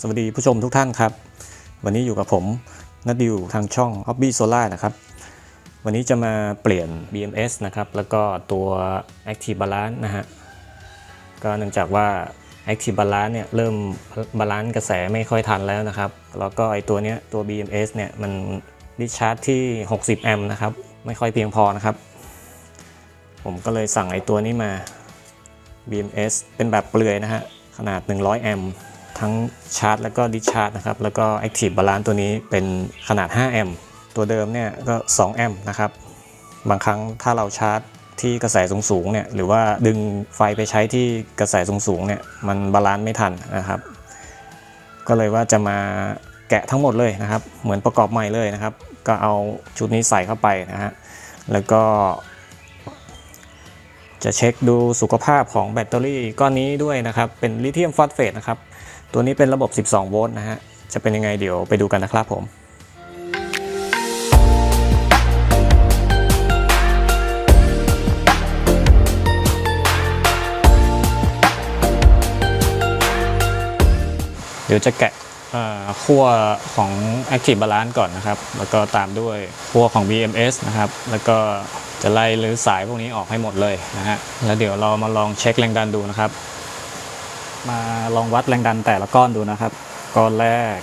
สวัสดีผู้ชมทุกท่านครับ วันนี้อยู่กับผมนัดดิวทางช่อง Hobby Solar นะครับ วันนี้จะมาเปลี่ยน BMS นะครับ แล้วก็ตัว Active Balance นะฮะ ก็เนื่องจากว่า Active Balance เนี่ยเริ่มบาลานซ์กระแสไม่ค่อยทันแล้วนะครับ แล้วก็ไอตัวเนี้ยตัว BMS เนี่ยมันดิชาร์จที่ 60 แอมป์นะครับ ไม่ค่อยเพียงพอนะครับ ผมก็เลยสั่งไอตัวนี้มา BMS เป็นแบบเปลือยนะฮะ ขนาด 100 แอมป์ ทั้งชาร์จแล้วก็ดิชาร์จนะครับ แล้วก็ Active Balance ตัวนี้เป็นขนาด 5 แอมป์ ตัวเดิมเนี่ยก็ 2 แอมป์นะครับ บางครั้งถ้าเราชาร์จที่กระแสสูงๆเนี่ย หรือว่าดึงไฟไปใช้ที่กระแสสูงๆเนี่ย มันบาลานซ์ไม่ทันนะครับ ก็เลยว่าจะมาแกะทั้งหมดเลยนะครับ เหมือนประกอบใหม่เลยนะครับ ก็เอาชุดนี้ใส่เข้าไปนะฮะ แล้วก็ จะเช็คดูสุขภาพของแบตเตอรี่ก้อนนี้ด้วยนะครับ เป็นลิเธียมฟอสเฟตนะครับ ตัวนี้เป็นระบบ 12 โวลต์นะฮะ จะเป็นยังไงเดี๋ยวไปดูกันนะครับผมเดี๋ยวจะแกะขั้วของ Active Balance ก่อนนะครับ แล้วก็ตามด้วยขั้วของ BMS นะครับ แล้วก็จะไล่หรือสายพวกนี้ออกให้หมดเลยนะฮะ แล้วเดี๋ยวเรามาลองเช็คแรงดันดูนะครับ มาลองวัดแรงดันแต่ละก้อนดูนะครับ ก้อนแรก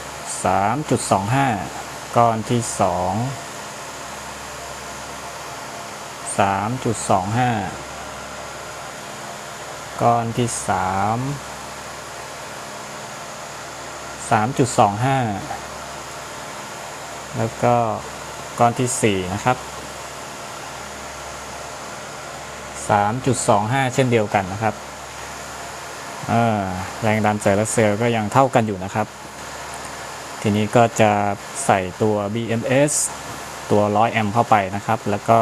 3.25 ก้อนที่ 2 3.25 ก้อนที่ 3 3.25 แล้วก็ก้อนที่ 4 นะครับ 3.25 เช่นเดียวกันนะครับ แรงดันแต่ละเซลล์ก็ยังเท่ากันอยู่นะครับ ทีนี้ก็จะใส่ตัว BMS ตัว 100 แอมป์เข้าไปนะครับ แล้วก็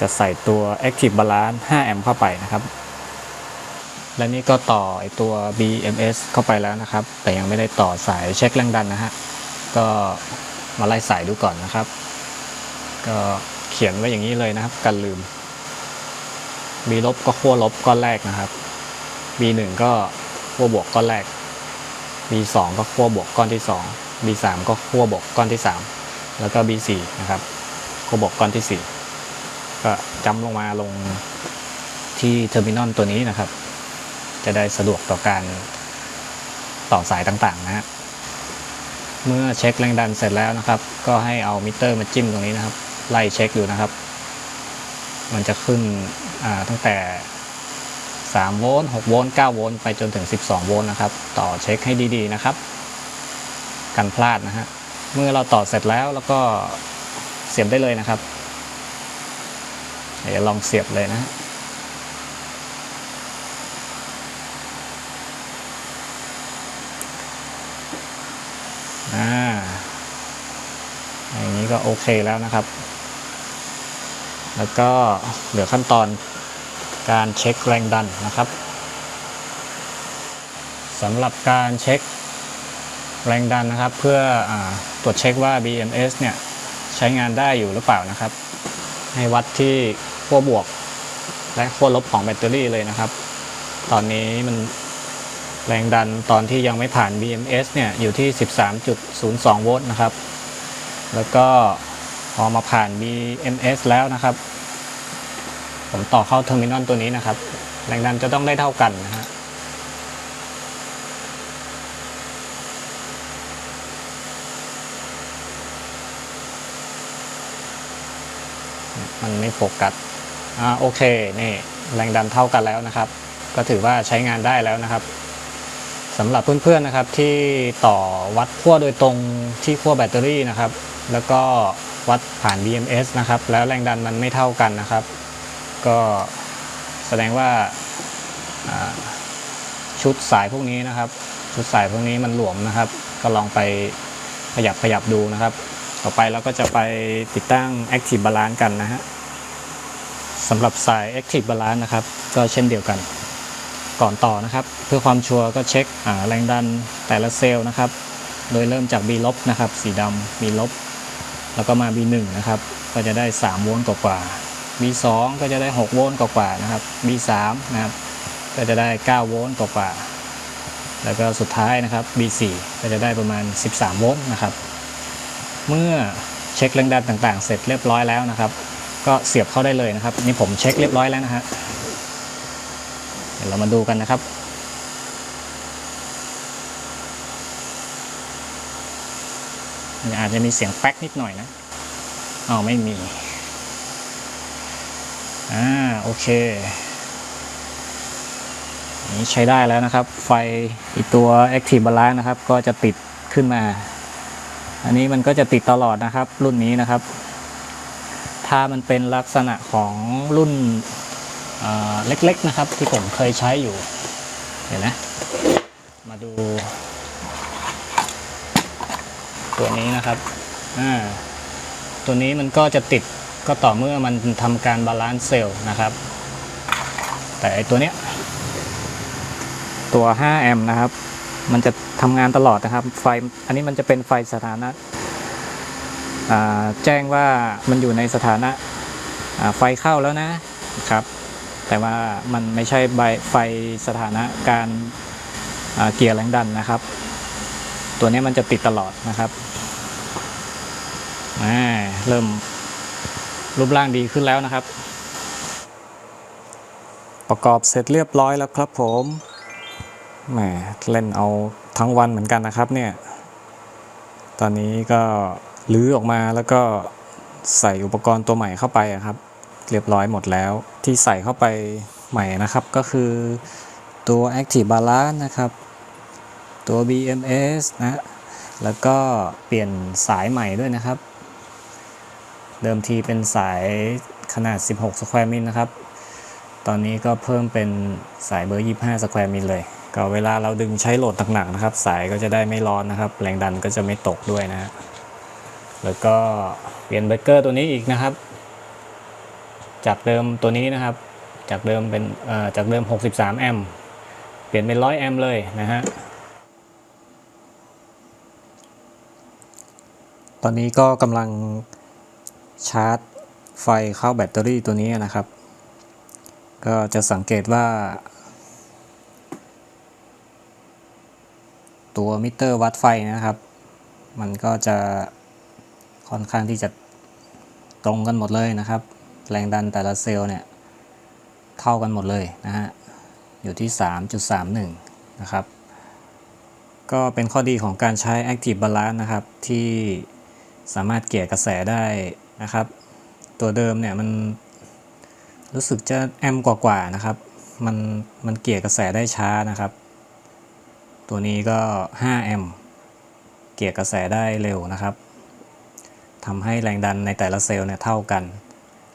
จะใส่ตัว Active Balance 5 แอมป์เข้าไปนะครับ และนี่ก็ต่อไอตัว BMS เข้าไปแล้วนะครับ แต่ยังไม่ได้ต่อสายเช็คแรงดันนะฮะ ก็มาไล่สายดูก่อนนะครับ ก็เขียนไว้อย่างนี้เลยนะครับ กันลืม B ลบก็ขั้วลบก้อนแรกนะครับ B 1ก็ขั้วบวกก้อนแรก B 2ก็ขั้วบวกก้อนที่2 B 3ก็ขั้วบวกก้อนที่3แล้วก็ B 4 นะครับขั้วบวกก้อนที่ 4 ก็จำลงมาลงที่เทอร์มินอลตัวนี้นะครับ จะได้สะดวกต่อการต่อสายต่างๆนะฮะเมื่อเช็คแรงดันเสร็จแล้วนะครับ ก็ให้เอามิเตอร์มาจิ้มตรงนี้นะครับ ไล่เช็คดูนะครับ มันจะขึ้นตั้งแต่ 3 โวลต์ 6 โวลต์ 9 โวลต์ ไปจนถึง 12 โวลต์นะครับ ต่อเช็คให้ดีๆนะครับ กันพลาดนะฮะ เมื่อเราต่อเสร็จแล้วแล้วก็เสียบได้เลยนะครับ เดี๋ยวลองเสียบเลยนะ อ่า อย่างนี้ก็โอเคแล้วนะครับ แล้วก็เหลือขั้นตอน การเช็คแรงดันนะครับสำหรับการเช็คแรงดันนะครับ เพื่ออตรวจเช็คว่า BMS เนี่ยใช้งานได้อยู่หรือเปล่านะครับ ให้วัดที่ขั้วบวกและขั้วลบของแบตเตอรี่เลยนะครับ ตอนนี้มันแรงดันตอนที่ยังไม่ผ่าน BMS เนี่ยอยู่ที่ 13.02 โวลต์นะครับ แล้วก็พอมาผ่าน BMS แล้วนะครับ ผมต่อเข้าเทอร์มินอลตัวนี้นะครับ แรงดันจะต้องได้เท่ากันนะฮะมันไม่โฟกัส อ่าโอเค นี่แรงดันเท่ากันแล้วนะครับ ก็ถือว่าใช้งานได้แล้วนะครับสำหรับเพื่อนๆนะครับที่ต่อวัดขั้วโดยตรงที่ขั้วแบตเตอรี่นะครับ แล้วก็วัดผ่าน BMS นะครับ แล้วแรงดันมันไม่เท่ากันนะครับ ก็แสดงว่าชุดสายพวกนี้นะครับ ชุดสายพวกนี้มันหลวมนะครับ ก็ลองไปขยับขยับดูนะครับ ต่อไปเราก็จะไปติดตั้ง Active Balance กันนะฮะสำหรับสาย Active Balance นะครับ ก็เช่นเดียวกันก่อนต่อนะครับ เพื่อความชัวร์ก็เช็คแรงดันแต่ละเซลล์นะครับ โดยเริ่มจาก B ลบนะครับ สีดำ B ลบแล้วก็มา B 1 นะครับ ก็จะได้3โวลต์กว่าๆ B 2 ก็จะได้ 6 โวลต์กว่าๆนะครับ B 3 นะครับ ก็จะได้ 9 โวลต์กว่าๆแล้วก็สุดท้ายนะครับ B4 ก็จะได้ประมาณ 13 โวลต์นะครับ เมื่อเช็คแรงดันต่างๆ เสร็จเรียบร้อยแล้วนะครับ ก็เสียบเข้าได้เลยนะครับ นี่ผมเช็คเรียบร้อยแล้วนะฮะเดี๋ยวเรามาดูกันนะครับอาจจะมีเสียงแป๊กนิดหน่อยนะอ๋อไม่มี อ่าโอเคนี้ใช้ได้แล้วนะครับ ไฟอีกตัว Active Balance นะครับ ก็จะติดขึ้นมา อันนี้มันก็จะติดตลอดนะครับ รุ่นนี้นะครับ ถ้ามันเป็นลักษณะของรุ่นเเล็กๆนะครับ ที่ผมเคยใช้อยู่เห็นไหมมาดู ตัวนี้นะครับอ่าตัวนี้มันก็จะติด ก็ต่อเมื่อมันทำการบาลานซ์เซลล์นะครับ แต่ไอตัวเนี้ยตัว 5 แอมป์นะครับ มันจะทำงานตลอดนะครับ ไฟ อันนี้มันจะเป็นไฟสถานะาแจ้งว่ามันอยู่ในสถานะาไฟเข้าแล้วนะครับ แต่ว่ามันไม่ใช่ใบไฟสถานะการอ่าเกียร์แรงดันนะครับ ตัวนี้มันจะติดตลอดนะครับอ่าเริ่ม รูปร่างดีขึ้นแล้วนะครับ ประกอบเสร็จเรียบร้อยแล้วครับผมแหมเล่นเอาทั้งวันเหมือนกันนะครับเนี่ย ตอนนี้ก็ลื้อออกมาแล้วก็ใส่อุปกรณ์ตัวใหม่เข้าไปอะครับ เรียบร้อยหมดแล้ว ที่ใส่เข้าไปใหม่นะครับก็คือตัว Active Balance นะครับ ตัว BMS นะ แล้วก็เปลี่ยนสายใหม่ด้วยนะครับ เดิมทีเป็นสายขนาด 16 สแควร์มิลนะครับ ตอนนี้ก็เพิ่มเป็นสายเบอร์ 25 สแควร์มิลเลย ก็เวลาเราดึงใช้โหลดหนักๆนะครับ สายก็จะได้ไม่ร้อนนะครับ แรงดันก็จะไม่ตกด้วยนะฮะ แล้วก็เปลี่ยนเบรกเกอร์ตัวนี้อีกนะครับ จากเดิมตัวนี้นะครับ จากเดิมเป็นจากเดิม 63 แอมป์เปลี่ยนเป็น 100 แอมป์เลยนะฮะตอนนี้ก็กำลัง ชาร์จไฟเข้าแบตเตอรี่ตัวนี้นะครับ ก็จะสังเกตว่า ตัวมิเตอร์วัดไฟนะครับ มันก็จะค่อนข้างที่จะตรงกันหมดเลยนะครับ แรงดันแต่ละเซลล์เนี่ย เท่ากันหมดเลยนะฮะ อยู่ที่ 3.31 นะครับ ก็เป็นข้อดีของการใช้ Active Balance นะครับ ที่สามารถเกลี่ยกระแสได้ นะครับ ตัวเดิมเนี่ยมันรู้สึกจะแอมกว่าๆนะครับ มันมันเกลี่ยกระแสได้ช้านะครับ ตัวนี้ก็ 5 แอมเกลี่ยกระแสได้เร็วนะครับทำให้แรงดันในแต่ละเซลล์เนี่ยเท่ากัน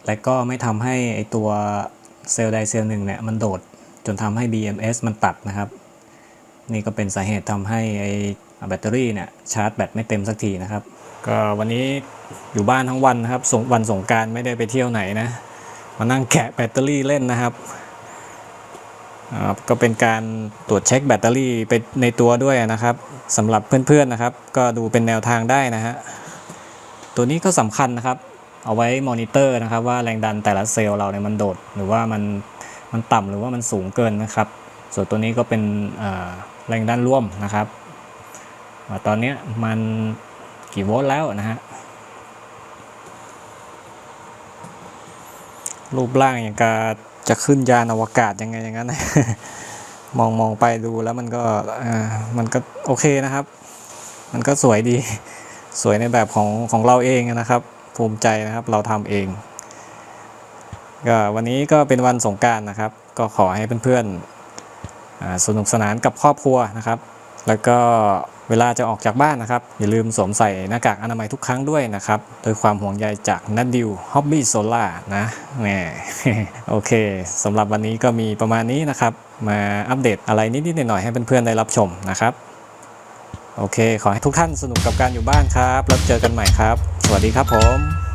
และก็ไม่ทำให้ไอตัวเซลล์ใดเซลล์หนึ่งเนี่ยมันโดดจนทำให้ BMS มันตัดนะครับ นี่ก็เป็นสาเหตุทำให้ไอแบตเตอรี่เนี่ยชาร์จแบตไม่เต็มสักทีนะครับ ก็วันนี้อยู่บ้านทั้งวันนะครับวันสงการไม่ได้ไปเที่ยวไหนนะ มานั่งแกะแบตเตอรี่เล่นนะครับ ก็เป็นการตรวจเช็คแบตเตอรี่ไปในตัวด้วยนะครับสำหรับเพื่อนๆนะครับ ก็ดูเป็นแนวทางได้นะฮะ ตัวนี้ก็สำคัญนะครับ เอาไว้มอนิเตอร์นะครับ ว่าแรงดันแต่ละเซลล์เราเนี่ยมันโดด หรือว่ามันมันต่ำหรือว่ามันสูงเกินนะครับ ส่วนตัวนี้ก็เป็นแรงดันร่วมนะครับ ตอนนี้มัน กี่โวลต์แล้วนะฮะ รูปร่างอย่างกับจะขึ้นยานอวกาศยังไงอย่างนั้น มองมองไปดูแล้วมันก็มันก็โอเคนะครับ มันก็สวยดี สวยในแบบของของเราเองนะครับ ภูมิใจนะครับเราทำเอง ก็วันนี้ก็เป็นวันสงการนะครับ ก็ขอให้เพื่อนๆสนุกสนานกับครอบครัวนะครับ แล้วก็ เวลาจะออกจากบ้านนะครับ อย่าลืมสวมใส่หน้ากากอนามัยทุกครั้งด้วยนะครับโดยความห่วงใยจากนัดดิวฮ็อบบี้โซล่านะแหมโอเคสำหรับวันนี้ก็มีประมาณนี้นะครับ มาอัปเดตอะไรนิดๆหน่อยๆให้เพื่อนๆได้รับชมนะครับ โอเค ขอให้ทุกท่านสนุกกับการอยู่บ้านครับ แล้วเจอกันใหม่ครับ สวัสดีครับผม